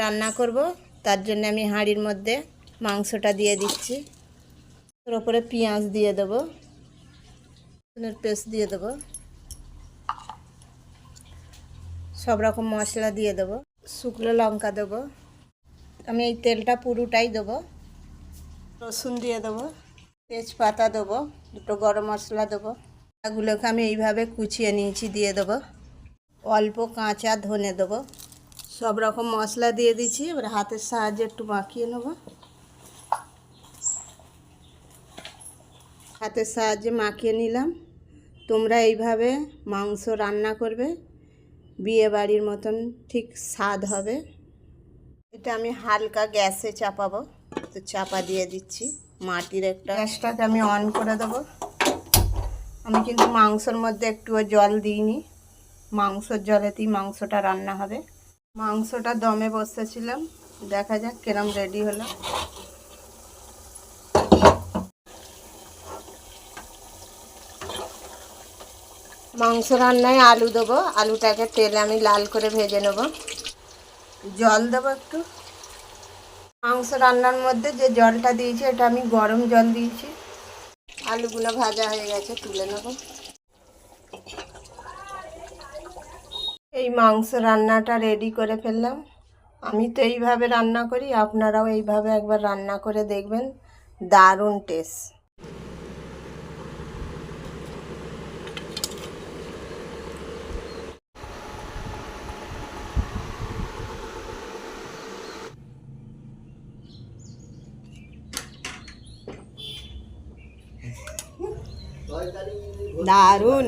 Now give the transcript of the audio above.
রান্না করব। তার জন্য আমি হাঁড়ির মধ্যে মাংসটা দিয়ে দিচ্ছি। ওর ওপরে পেঁয়াজ দিয়ে দেবো। রসুনের পেস্ট দিয়ে দেবো। সব রকম মশলা দিয়ে দেবো। শুকনো লঙ্কা দেবো। আমি এই তেলটা পুরোটাই দেবো। রসুন দিয়ে দেবো। তেজপাতা দেবো। দুটো গরম মশলা দেবো। এগুলোকে আমি এইভাবে কুচিয়ে নিয়েছি দিয়ে দেবো। অল্প কাঁচা ধনে দেবো। সব রকম মশলা দিয়ে দিচ্ছি এবার হাতের সাহায্যে একটু মাখিয়ে নেব। হাতের সাহায্যে মাখিয়ে নিলাম। তোমরা এইভাবে মাংস রান্না করবে বিয়ে বাড়ির মতন ঠিক স্বাদ হবে। এটা আমি হালকা গ্যাসে চাপাবো, তো চাপা দিয়ে দিচ্ছি মাটির একটা। গ্যাসটাকে আমি অন করে দেবো। আমি কিন্তু মাংসর মধ্যে একটুও জল দিইনি। মাংসর জলেতেই মাংসটা রান্না হবে। মাংসটা দমে বসেছিলাম। দেখা যাক কিরম রেডি হলো। মাংস রান্নায় আলু দেবো। আলুটাকে তেলে আমি লাল করে ভেজে নেব। জল দেবো একটু। মাংস রান্নার মধ্যে যে জলটা দিয়েছি, এটা আমি গরম জল দিয়েছি। আলুগুলো ভাজা হয়ে গেছে, তুলে নেব। এই মাংস রান্নাটা রেডি করে ফেললাম। আমি তো এইভাবে রান্না করি, আপনারাও এইভাবে একবার রান্না করে দেখবেন। দারুণ টেস্ট দারুণ।